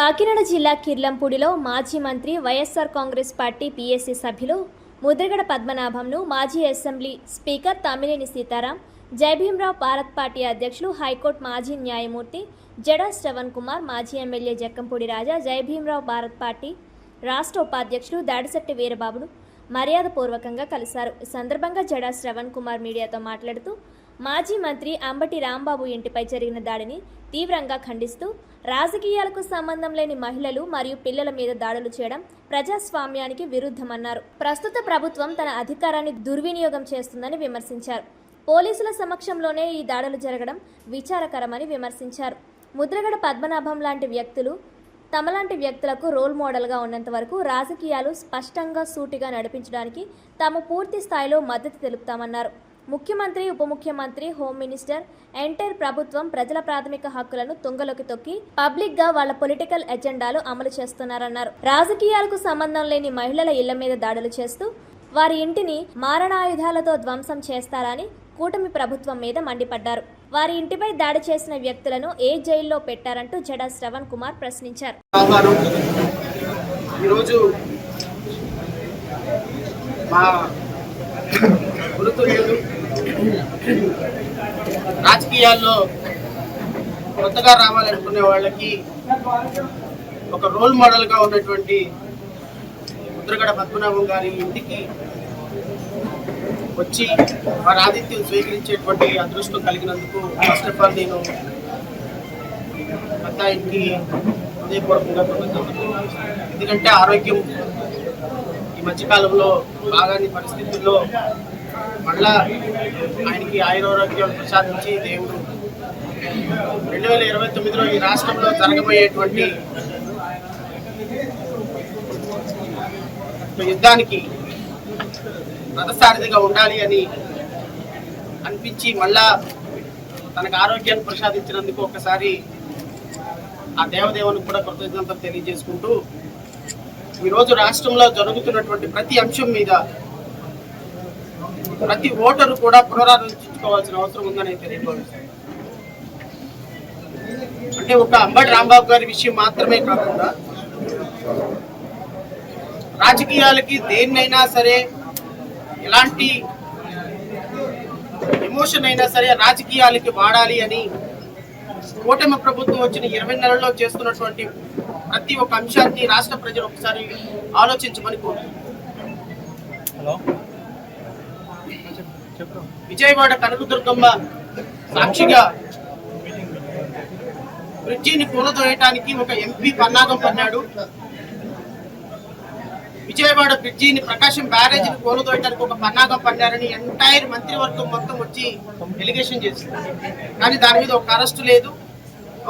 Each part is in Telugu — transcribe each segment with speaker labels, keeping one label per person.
Speaker 1: కాకినాడ జిల్లా కిర్లంపూడిలో మాజీ మంత్రి వైఎస్ఆర్ కాంగ్రెస్ పార్టీ పీఎస్సీ సభ్యులు ముద్రగడ పద్మనాభంను మాజీ assembly speaker Tammineni Sitaram Jaibheemrao Bharat party అధ్యక్షులు హైకోర్టు మాజీ న్యాయమూర్తి జడా శ్రవణ్ కుమార్ మాజీ ఎమ్మెల్యే జక్కంపూడి రాజా జయభీమరావు భారత్ పార్టీ రాష్ట్ర ఉపాధ్యక్షులు దాడిశెట్టి వీరబాబును మర్యాదపూర్వకంగా కలిశారు. ఈ సందర్భంగా జడా శ్రవణ్ కుమార్ మీడియాతో మాట్లాడుతూ మాజీ మంత్రి అంబటి రాంబాబు ఇంటిపై జరిగిన దాడిని తీవ్రంగా ఖండిస్తూ రాజకీయాలకు సంబంధం లేని మహిళలు మరియు పిల్లల మీద దాడులు చేయడం ప్రజాస్వామ్యానికి విరుద్ధమన్నారు. ప్రస్తుత ప్రభుత్వం తన అధికారాన్ని దుర్వినియోగం చేస్తుందని విమర్శించారు. పోలీసుల సమక్షంలోనే ఈ దాడులు జరగడం విచారకరమని విమర్శించారు. ముద్రగడ పద్మనాభం లాంటి వ్యక్తులు తమలాంటి వ్యక్తులకు రోల్ మోడల్గా ఉన్నంత వరకు రాజకీయాలు స్పష్టంగా సూటిగా నడిపించడానికి తాము పూర్తి స్థాయిలో మద్దతు తెలుపుతామన్నారు. ముఖ్యమంత్రి ఉప ముఖ్యమంత్రి హోమ్ మినిస్టర్ ఎంటైర్ ప్రభుత్వం ప్రజల ప్రాథమిక హక్కులను తుంగలోకి తొక్కి పబ్లిక్గా వాళ్ళ పొలిటికల్ ఎజెండాలు అమలు చేస్తున్నారన్నారు. రాజకీయాలకు సంబంధం లేని మహిళల ఇళ్ళ మీద దాడులు చేస్తూ వారి ఇంటిని మారణాయుధాలతో ధ్వంసం చేస్తారని కూటమి ప్రభుత్వం మీద మండిపడ్డారు. వారి ఇంటిపై దాడి చేసిన వ్యక్తులను ఏ జైల్లో పెట్టారంటూ జడా శ్రవణ్ కుమార్ ప్రశ్నించారు.
Speaker 2: ఈరోజు మా రాజకీయాల్లో కొత్తగా రావాలనుకునే వాళ్ళకి ఒక రోల్ మోడల్గా ఉన్నటువంటి ముద్రగడ పద్మనాభం గారి ఇంటికి వచ్చి వారి ఆతిథ్యం స్వీకరించేటువంటి అదృష్టం కలిగినందుకు ఫస్ట్ ఆఫ్ ఆల్ నేను అత్తాయికి హృదయపూర్వకంగా ఎందుకంటే ఆరోగ్యం ఈ మధ్యకాలంలో బాగాని పరిస్థితుల్లో మళ్ళా ఆయనకి ఆయురారోగ్యాలు ప్రసాదించి దేవుడు రెండు వేల ఇరవై తొమ్మిదిలో ఈ రాష్ట్రంలో జరగబోయేటువంటి ఒక యుద్ధానికి రథసారథిగా ఉండాలి అని అనిపించి మళ్ళా తనకు ఆరోగ్యాన్ని ప్రసాదించినందుకు ఒకసారి ఆ దేవదేవునికి కూడా కృతజ్ఞతలు తెలియజేసుకుంటూ ఈరోజు రాష్ట్రంలో జరుగుతున్నటువంటి ప్రతి అంశం మీద ప్రతి ఓటరు కూడా పునరాలోచించుకోవాల్సిన అవసరం ఉందని తెలియజేస్తాను అంటే ఒక అంబటి రాంబాబు గారి విషయం మాత్రమే కాకుండా రాజకీయాలకి దేన్నైనా సరే ఎలాంటి ఎమోషన్ అయినా సరే రాజకీయాలకి వాడాలి అని కూటమి ప్రభుత్వం వచ్చిన ఇరవై నెలల్లో చేస్తున్నటువంటి ప్రతి ఒక్క అంశాన్ని రాష్ట్ర ప్రజలు ఒకసారి ఆలోచించమని కోరుతున్నాను. విజయవాడ కనకదుర్గమ్మ సాక్షిగా బ్రిడ్జిని కూలదోయటానికి ఒక ఎంపీ పన్నాగం పన్నాడు. విజయవాడ బ్రిడ్జిని ప్రకాశం బ్యారేజీని కూలదోయటానికి ఒక పన్నాగం పన్నారని ఎంటైర్ మంత్రివర్గం మొత్తం వచ్చి ఎలిగేషన్ చేసింది. కానీ దాని మీద ఒక అరెస్టు లేదు.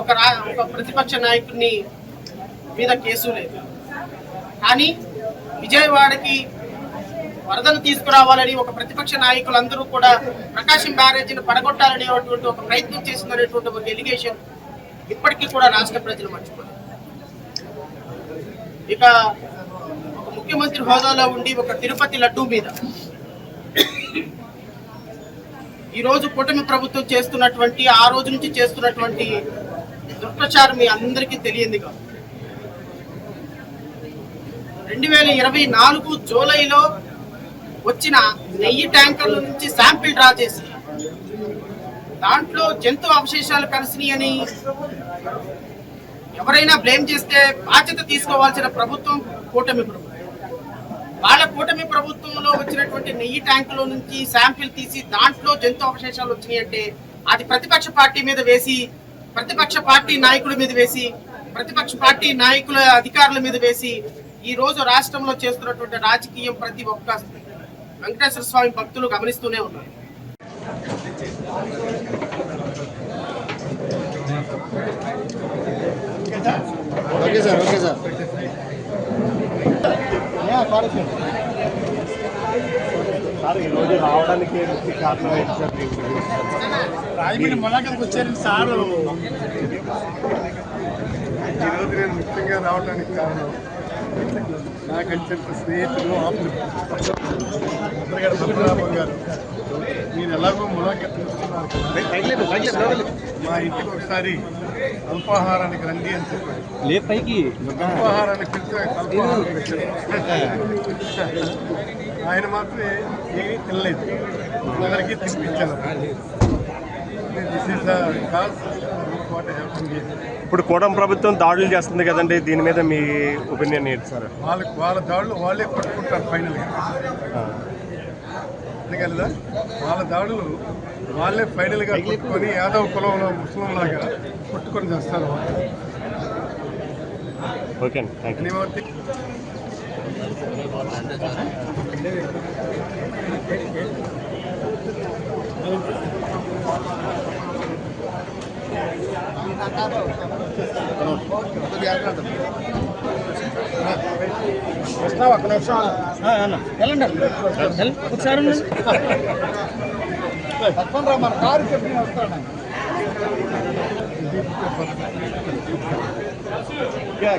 Speaker 2: ఒక ఒక ప్రతిపక్ష నాయకుడిని మీద కేసు లేదు. కానీ విజయవాడకి వరదలు తీసుకురావాలని ఒక ప్రతిపక్ష నాయకులందరూ కూడా ప్రకాశం బ్యారేజీని పడగొట్టాలనేటువంటి ఒక ప్రయత్నం చేసిందనేటువంటి ఒక ఎలిగేషన్ ఇప్పటికీ కూడా రాష్ట్ర ప్రజలు మర్చిపోయారు ఇక ఒక ముఖ్యమంత్రి హోదాలో ఉండి ఒక తిరుపతి లడ్డూ మీద ఈరోజు కూటమి ప్రభుత్వం చేస్తున్నటువంటి ఆ రోజు నుంచి చేస్తున్నటువంటి దుష్ప్రచారం మీ అందరికీ తెలియంది కాదు. రెండు వేల ఇరవై నాలుగు జూలైలో వచ్చిన నెయ్యి ట్యాంకర్ల నుంచి శాంపిల్ డ్రా చేసి దాంట్లో జంతు అవశేషాలు కలిసినాయి అని ఎవరైనా బ్లేమ్ చేస్తే బాధ్యత తీసుకోవాల్సిన ప్రభుత్వం కూటమి ప్రభుత్వం. వాళ్ళ కూటమి ప్రభుత్వంలో వచ్చినటువంటి నెయ్యి ట్యాంకులో నుంచి శాంపిల్ తీసి దాంట్లో జంతు అవశేషాలు వచ్చినాయి అంటే అది ప్రతిపక్ష పార్టీ మీద వేసి ప్రతిపక్ష పార్టీ నాయకుల మీద వేసి ప్రతిపక్ష పార్టీ నాయకుల అధికారుల మీద వేసి ఈ రోజు రాష్ట్రంలో చేస్తున్నటువంటి రాజకీయం ప్రతి ఒక్క వెంకటేశ్వర స్వామి భక్తులు గమనిస్తూనే ఉన్నారు.
Speaker 3: Okay sir okay sir.
Speaker 4: Sir ఈరోజు రావడానికి ముఖ్య కారణం ఏంటి సార్?
Speaker 5: రాజమండ్రి ములాఖానికి వచ్చారండి సారు.
Speaker 4: ఈరోజు నేను ముఖ్యంగా రావడానికి కారణం నాకు వచ్చిన స్నేహితులు ఆప్తులు ముద్రగడ పద్మనాభం గారు
Speaker 5: మీరు ఎలాగో ములాఖత్ ఇస్తున్నారు కదా. మా ఇంటికి ఒకసారి అల్పాహారానికి రండి అని చెప్పారు.
Speaker 3: పైకి.
Speaker 5: అల్పాహారానికి. ఆయన మాత్రం ఏమీ తినలేదు. అందరికీ తినిపించారు. దిస్ ఇస్ హ్యాపన్
Speaker 4: ఇప్పుడు కూటమి ప్రభుత్వం దాడులు చేస్తుంది కదండి దీని మీద మీ ఒపీనియన్ ఏంటి సార్?
Speaker 5: వాళ్ళకి వాళ్ళ దాడులు వాళ్ళే కొట్టుకుంటారు ఫైనల్గా. అందుకలదా వాళ్ళ దాడులు వాళ్ళే ఫైనల్గా కొట్టుకొని యాదవ్ కులంలో ముస్లిం లాగా కొట్టుకొని చేస్తారు.
Speaker 4: ఓకే అండి థ్యాంక్ యూ
Speaker 5: ఎనీవర్
Speaker 3: ఒక్క నిమిషం వెళ్ళండి ఒకసారి ఉండండి. మన కారు చెప్పి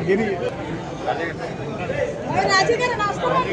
Speaker 5: గిరి
Speaker 6: రాజు గారు నమస్కారం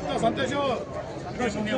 Speaker 6: కొట్టుకోవాలని కనపడట్లేదు
Speaker 5: సంతోషం సంతోషం నీ